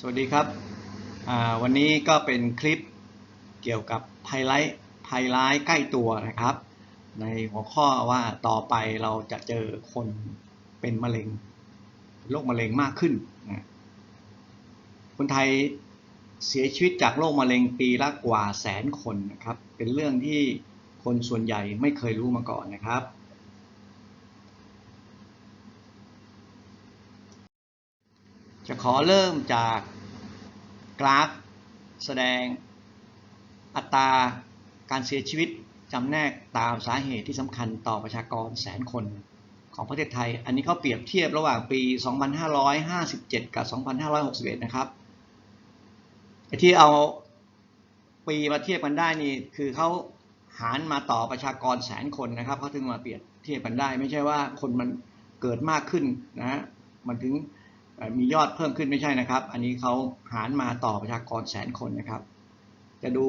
สวัสดีครับอ่าวันนี้ก็เป็นคลิปเกี่ยวกับภัยไลท์ภัยร้ายใกล้ตัวนะครับ ในหัวข้อว่าต่อไปเราจะเจอคนเป็นมะเร็งโรคมะเร็งมากขึ้นนะคนไทยเสียชีวิตจากโรคมะเร็งปีละกว่าแสนคนนะครับ เป็นเรื่องที่คนส่วนใหญ่ไม่เคยรู้มาก่อนนะครับ จะขอเริ่มจากกราฟ แสดงอัตราการเสียชีวิตจำแนกตามสาเหตุที่สำคัญต่อประชากรแสนคนของประเทศไทย อันนี้เขาเปรียบเทียบระหว่างปี 2557 กับ 2561 นะครับที่เอาปีมาเทียบกันได้นี่คือเขาหารมาต่อประชากรแสนคนนะครับเขาถึงมาเปรียบเทียบกันได้ ไม่ใช่ว่าคนมันเกิดมากขึ้นนะมันถึง มียอดเพิ่มขึ้นไม่ใช่นะครับ อันนี้เขาหารมาต่อประชากรแสนคนนะครับ จะดู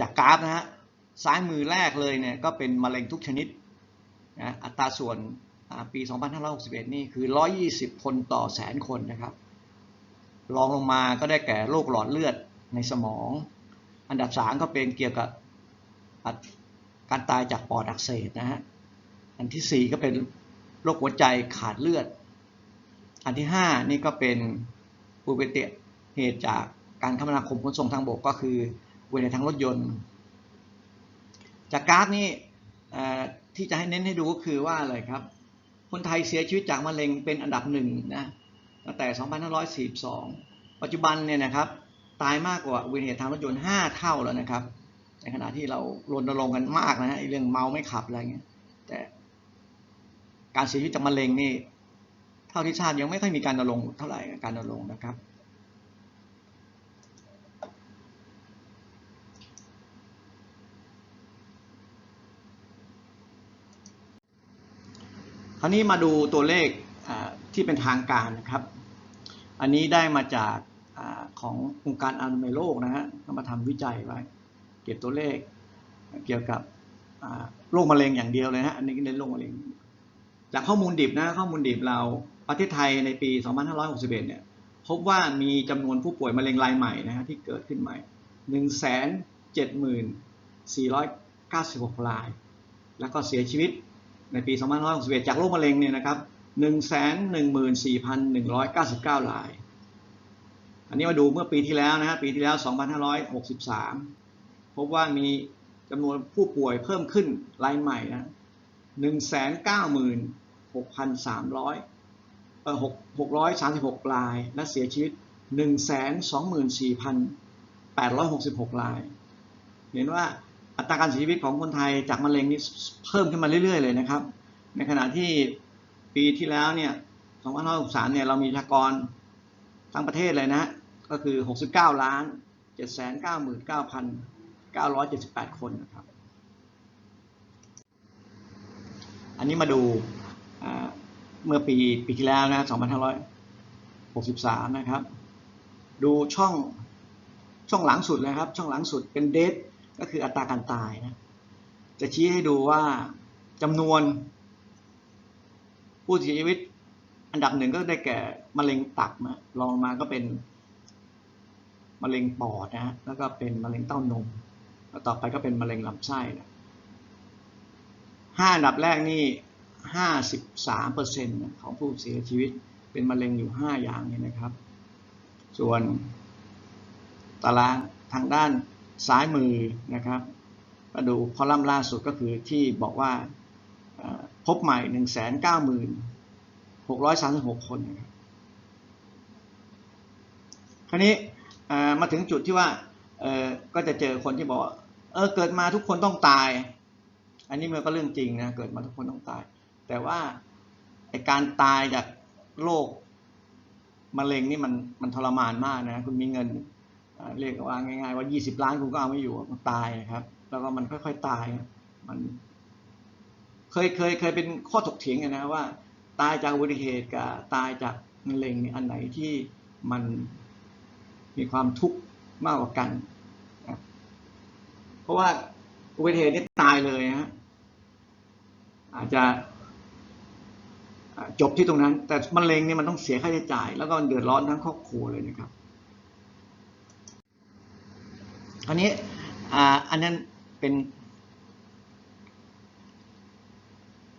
จากกราฟนะฮะซ้ายมือแรกเลยเนี่ยก็เป็นมะเร็งทุกชนิดนะอัตราส่วนปี 2561 นี่คือ 120 คนต่อแสนคนนะครับ รองลงมาก็ได้แก่โรคหลอดเลือดในสมอง อันดับ 3 ก็เป็นเกี่ยวกับการตายจากปอดอักเสบนะฮะ อันทีสี่4 ก็เป็นโรคหัวใจขาดเลือด อันที่ 5 นี่ก็เป็นอุบัติเหตุจากการคมนาคมขนส่งทางบกก็คืออุบัติเหตุทางรถยนต์ จากกราฟนี่ที่จะให้เน้นให้ดูก็คือว่าอะไรครับ คนไทยเสียชีวิตจากมะเร็งเป็นอันดับหนึ่งนะตั้งแต่ 2542 ปัจจุบันเนี่ยนะครับตายมากกว่าอุบัติเหตุทางรถยนต์ 5 เท่าแล้วนะครับ ในขณะที่เรารณรงค์กันมากนะฮะเรื่องเมาไม่ขับอะไรเงี้ยแต่การเสียชีวิตจากมะเร็งนี่ เท่าที่ทราบยังไม่ค่อยมีการรณรงเท่าไหร่การรณรงนะครับคราวนี้มาดูตัวเลขที่เป็นทางการนะครับ อันนี้ได้มาจากอขององค์การอนามัยโลกนะฮะเขามาทำวิจัยไว้ เก็บตัวเลขเกี่ยวกับโรคมะเร็งอย่างเดียวเลยฮะอันนี้เน้นโรคมะเร็ง จากข้อมูลดิบนะข้อมูลดิบเรา ประเทศไทยในปี 2561 เนี่ยพบว่ามีจำนวนผู้ป่วยมะเร็งรายใหม่นะฮะที่เกิดขึ้นใหม่ 174,496 ราย แล้วก็เสียชีวิตในปี 2561 จากโรคมะเร็งเนี่ยนะครับ114,199 ราย อันนี้มาดูเมื่อปีที่แล้วนะฮะปีที่แล้ว 2563 พบว่ามีจำนวนผู้ป่วยเพิ่มขึ้นรายใหม่นะห นึ่งแสนเก้าหมื่นหกพันสามร้อยเอ่อหกหกร้อยสาย และเสียชีวิตหนึ่งแสนสองหมื่นสี่พันแปดร้อยหกสิบหกราย เห็นว่าอัตราการเสียชีวิตของคนไทยจากมะเร็งนี่เพิ่มขึ้นมาเรื่อย ๆ เลยนะครับ ในขณะที่ปีที่แล้วเนี่ย2563เนี่ยเรามีประชากรทั้งประเทศเลยนะ ก็คือ 69 ล้าน 799,978 คนนะครับ อันนี้มาดู เมื่อปีปีที่แล้วนะ2563 นะครับ ดูช่องช่องหลังสุดเลยครับ ช่องหลังสุดเป็นเดทก็คืออัตราการตายนะ จะชี้ให้ดูว่าจำนวน ผู้เสียชีวิต อันดับหนึ่งก็ได้แก่มะเร็งตับนะรองมาก็เป็นมะเร็งปอดนะฮะแล้วก็เป็นมะเร็งเต้านม แล้วต่อไปก็เป็นมะเร็งลำไส้นะห้าอันดับแรกนี่ ห้าสิบสามเปอร์เซ็นต์ของผู้เสียชีวิตเป็นมะเร็งอยู่ห้าอย่างนี้นะครับ ส่วนตารางทางด้านซ้ายมือนะครับมาดูคอลัมน์ล่าสุดก็คือที่บอกว่าพบใหม่หนึ่งแสนเก้าหมื่นหกร้อยสามสิบหกคนนะครับคราวนี้มาถึงจุดที่ว่าก็จะเจอคนที่บอกเออเกิดมาทุกคนต้องตาย อันนี้มันก็เรื่องจริงนะ เกิดมาทุกคนต้องตาย แต่ว่าการตายจากโรคมะเร็งนี่มันมันทรมานมากนะคุณมีเงินเรียกว่าง่ายๆว่า 20 ล้านคุณก็เอาไม่อยู่มันตายนะครับ แล้วก็มันค่อยๆตายมันเคยเคยเคยเป็นข้อถกเถียงกันนะว่า ตายจากอุบัติเหตุกับตายจากมะเร็งนี่อันไหนที่มันมีความทุกข์มากกว่ากัน เพราะว่าอุบัติเหตุนี่ตายเลยฮะอาจจะ จบที่ตรงนั้น แต่มะเร็งเนี่ยมันต้องเสียค่าใช้จ่าย แล้วก็มันเดือดร้อนทั้งครอบครัวเลยนะครับ อันนี้อ,อันนั้นเป็น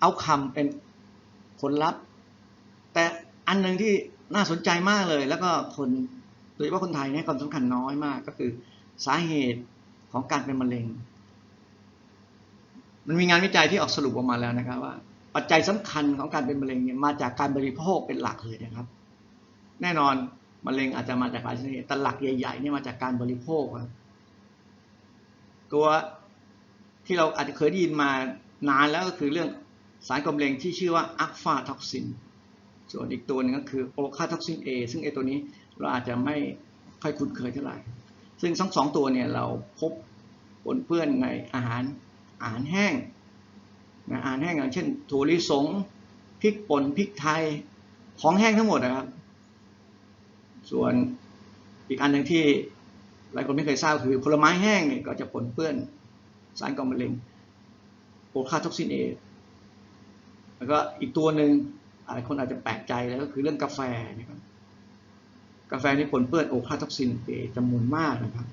เอาคำเป็นผลลัพธ์ แต่อันหนึ่งที่น่าสนใจมากเลย แล้วก็คนโดยเฉพาะคนไทยเนี่ยให้ความสำคัญน้อยมากก็คือสาเหตุของการเป็นมะเร็ง มันมีงานวิจัยที่ออกสรุปออกมาแล้วนะครับว่า ปัจจัยสำคัญของการเป็นมะเร็งเนี่ยมาจากการบริโภคเป็นหลักเลยนะครับ แน่นอนมะเร็งอาจจะมาจากหลายสาเหตุแต่หลักใหญ่ๆเนี่ยมาจากการบริโภคครับตัวที่เราอาจจะเคยได้ยินมานานแล้วก็คือเรื่องสารกำมะเร็งที่ชื่อว่าอัลฟาท็อกซิน ส่วนอีกตัวหนึงก็คือโอคาท็อกซิน A ซึ่งไอตัวนี้เราอาจจะไม่ค่อยคุ้นเคยเท่าไหร่ ซึ่งทั้งสองตัวเนี่ยเราพบปนเปื้อนในอาหารอาหารแห้ง นะอาหารแห้งอย่างเช่นถั่วลิสงพริกป่นพริกไทยของแห้งทั้งหมดนะครับ ส่วนอีกอันหนึ่งที่หลายคนไม่เคยทราบคือผลไม้แห้งเนี่ยก็จะปนเปื้อนสารก่อมะเร็งโอคาท็อกซิน A แล้วก็อีกตัวหนึ่งหลายคนอาจจะแปลกใจแล้วก็คือเรื่องกาแฟนะครับกาแฟนี่ปนเปื้อนโอคาท็อกซินเอจำนวนมากนะครับ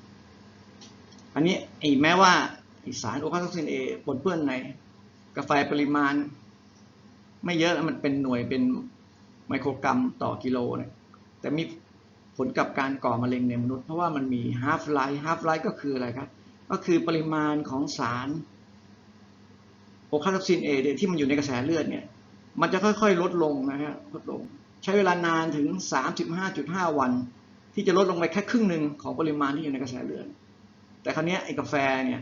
อันนี้ไอ้แม้ว่าไอสารโอคาท็อกซินเอปนเปื้อนใน กาแฟปริมาณ ไม่เยอะมันเป็นหน่วยเป็นไมโครกรัมต่อกิโลเนี่ยแต่มีผลกับการก่อมะเร็งในมนุษย์ เพราะว่ามันมีฮาฟไลท์ฮาฟไลท์ก็คืออะไรครับ ก็คือปริมาณของสารโอคาท็อกซินเอที่มันอยู่ในกระแสเลือดเนี่ย มันจะค่อยๆ ลดลงนะฮะลดลง ใช้เวลานานถึง 35.5 วัน ที่จะลดลงไปแค่ครึ่งหนึ่งของปริมาณที่อยู่ในกระแสเลือด แต่ครั้นี้ไอ้กาแฟเนี่ย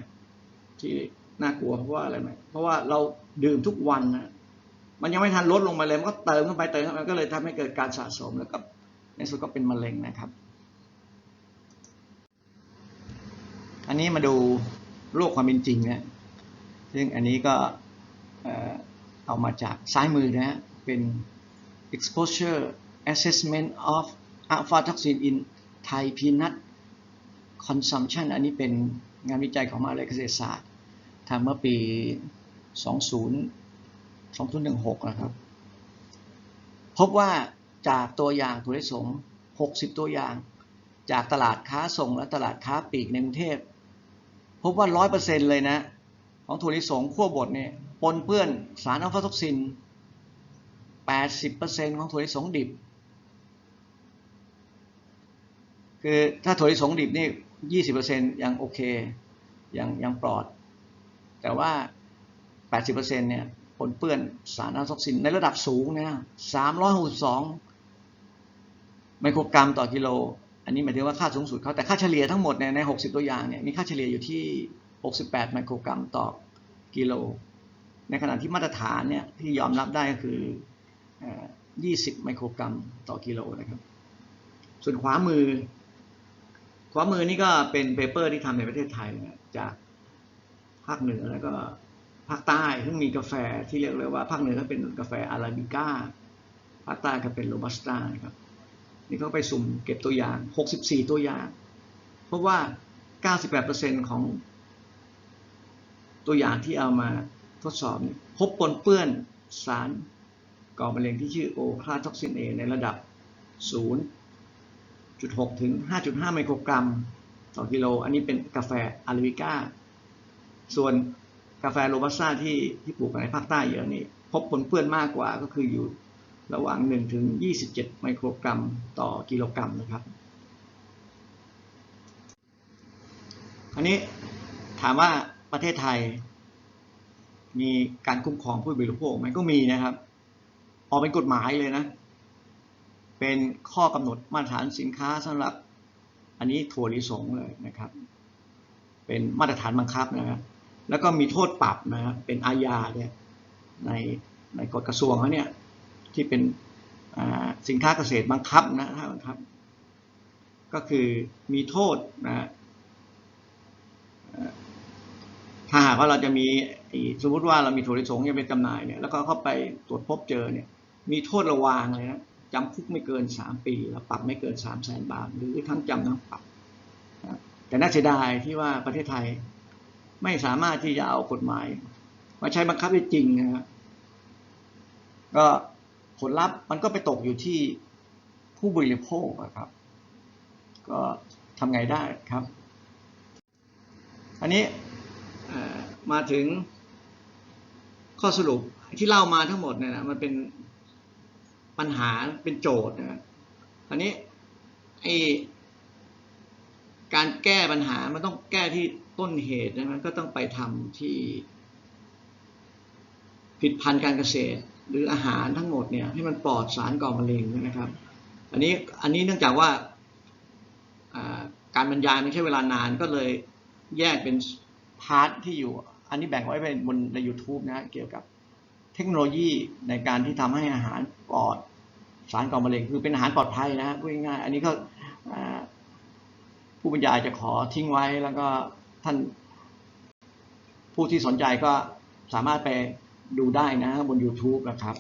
ที่ น่ากลัวเพราะว่าอะไรไหมเพราะว่าเราดื่มทุกวันนะมันยังไม่ทันลดลงมาเลยมันก็เติมเข้าไปเติมเข้าไปก็เลยทำให้เกิดการสะสมแล้วก็ในสุดก็เป็นมะเร็งนะครับ อันนี้มาดูโลกความเป็นจริงนะซึ่งอันนี้ก็เอามาจากซ้ายมือนะฮะเป็น exposure assessment of alpha toxin in Thai peanut consumption อันนี้เป็นงานวิจัยของมหาวิทยาลัยเกษตรศาสตร์ ทำเมื่อปี 20 2016 นะครับ พบว่าจากตัวอย่างถั่วลิสง 60 ตัวอย่าง จากตลาดค้าส่งและตลาดค้าปลีกในกรุงเทพ พบว่า 100%เลยนะ ของถั่วลิสงขั้วบดเนี่ยปนเปื้อนสารอัลฟาท็อกซิน 80%ของถั่วลิสงดิบ คือถ้าถั่วลิสงดิบนี่ 20%ยังโอเค ยังยังปลอด แต่ว่า 80%เนี่ยปนเปื้อนสารอัลฟาท็อกซินในระดับสูงนะ362 ไมโครกรัมต่อกิโล อันนี้หมายถึงว่าค่าสูงสุดเขาแต่ค่าเฉลี่ยทั้งหมดเนี่ยใน 60 ตัวอย่างเนี่ยมีค่าเฉลี่ยอยู่ที่ 68 ไมโครกรัมต่อกิโล ในขณะที่มาตรฐานเนี่ยที่ยอมรับได้ก็คือเอ่อ20 ไมโครกรัมต่อกิโลนะครับ ส่วนขวามือ ขวามือนี่ก็เป็นเปเปอร์ที่ทำในประเทศไทยนะจาก ภาคเหนือแล้วก็ภาคใต้ซึ่งมีกาแฟที่เรียกเลยว่าภาคเหนือก็เป็นกาแฟอาราบิก้าภาคใต้ก็เป็นโรบัสต้านะครับนี่เขาไปสุ่มเก็บตัวอย่าง 64 ตัวอย่าง เพราะว่า 98%ของตัวอย่างที่เอามาทดสอบพบปนเปื้อนสารก่อมะเร็งที่ชื่อโอคลาท็อกซินเอในระดับ 0.6 ถึง 5.5 ไมโครกรัม ต่อกิโล อันนี้เป็นกาแฟอาราบิก้า ส่วนกาแฟโรบัสต้าที่ที่ปลูกในภาคใต้เยอะนี่พบปนเปื้อนมากกว่าก็คืออยู่ระหว่าง 1 ถึง 27 ไมโครกรัมต่อกิโลกรัมนะครับ อันนี้ถามว่าประเทศไทย มีการคุ้มครองผู้บริโภคไหมก็มีนะครับ ออกเป็นกฎหมายเลยนะ เป็นข้อกำหนดมาตรฐานสินค้าสำหรับอันนี้ถั่วลิสงเลยนะครับ เป็นมาตรฐานบังคับนะครับ แล้วก็มีโทษปรับนะครับเป็นอาญาเนี่ยในในกฎกระทรวงเขาเนี่ยที่เป็นอ่าสินค้าเกษตรบังคับนะถ้าบังคับ ก็คือมีโทษนะฮะถ้าหากว่าเราจะมีสมมติว่าเรามีถั่วลิสงเนี่ยเป็นจำหน่ายเนี่ยแล้วก็เข้าไปตรวจพบเจอเนี่ยมีโทษระวางเลยนะจำคุกไม่เกินสามปีแล้วปรับไม่เกินสามแสนบาท หรือทั้งจำทั้งปรับแต่น่าเสียดายที่ว่าประเทศไทย ไม่สามารถที่จะเอากฎหมาย มาใช้บังคับได้จริงนะครับก็ผลลัพธ์มันก็ไปตกอยู่ที่ผู้บริโภคครับ ก็ทำไงได้ครับ อันนี้มาถึงข้อสรุปที่เล่ามาทั้งหมดเนี่ยนะมันเป็นปัญหาเป็นโจทย์นะอันนี้ไอ การแก้ปัญหามันต้องแก้ที่ต้นเหตุนะมันก็ต้องไปทำที่ผิดพันธุ์การเกษตร หรืออาหารทั้งหมดเนี่ยให้มันปลอดสารก่อมะเร็งนะครับ อันนี้อันนี้เนื่องจากว่าการบรรยายมันใช้เวลานานก็เลยแยกเป็นพาร์ทที่อยู่ อันนี้แบ่งไว้เป็นบนใน YouTube นะเกี่ยวกับเทคโนโลยีในการที่ทำให้อาหารปลอดสารก่อมะเร็ง คือเป็นอาหารปลอดภัยนะฮะพูดง่ายๆอันนี้ก็ ผู้บรรยายจะขอทิ้งไว้แล้วก็ท่านผู้ที่สนใจก็สามารถไปดูได้นะบน YouTube นะครับ